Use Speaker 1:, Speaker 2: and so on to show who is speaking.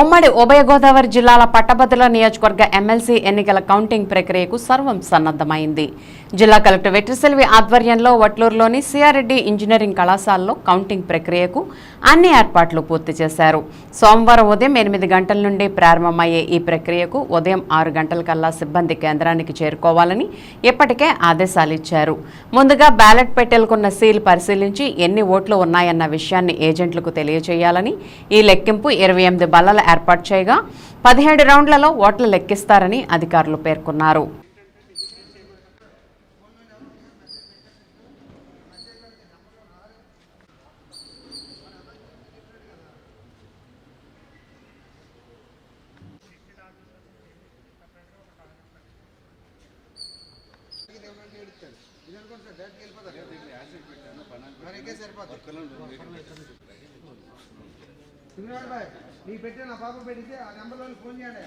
Speaker 1: ఉమ్మడి ఉభయ గోదావరి జిల్లాల పట్టభద్రుల నియోజకవర్గ ఎమ్మెల్సీ ఎన్నికల కౌంటింగ్ ప్రక్రియకు సర్వం సన్నద్ధమైంది. జిల్లా కలెక్టర్ వెట్రిసెల్వి ఆధ్వర్యంలో వట్లూరులోని సిఆర్రెడ్డి ఇంజనీరింగ్ కళాశాలలో కౌంటింగ్ ప్రక్రియకు అన్ని ఏర్పాట్లు పూర్తి చేశారు. సోమవారం ఉదయం ఎనిమిది గంటల నుండి ప్రారంభమయ్యే ఈ ప్రక్రియకు ఉదయం ఆరు గంటలకల్లా సిబ్బంది కేంద్రానికి చేరుకోవాలని ఇప్పటికే ఆదేశాలు ఇచ్చారు. ముందుగా బ్యాలెట్ పెట్టెలకున్న సీల్ పరిశీలించి ఎన్ని ఓట్లు ఉన్నాయన్న విషయాన్ని ఏజెంట్లకు తెలియజేయాలని ఈ లెక్కింపు ఇరవై ఎనిమిది బల్లలు ఏర్పాటు చేయగా పదిహేడు రౌండ్లలో ఓట్లు లెక్కిస్తారని అధికారులు పేర్కొన్నారు.
Speaker 2: సింగరాడు బాయ్. నీకు పెట్టే నా పాప పెట్టితే ఆ నెంబర్లో ఫోన్ చేయండి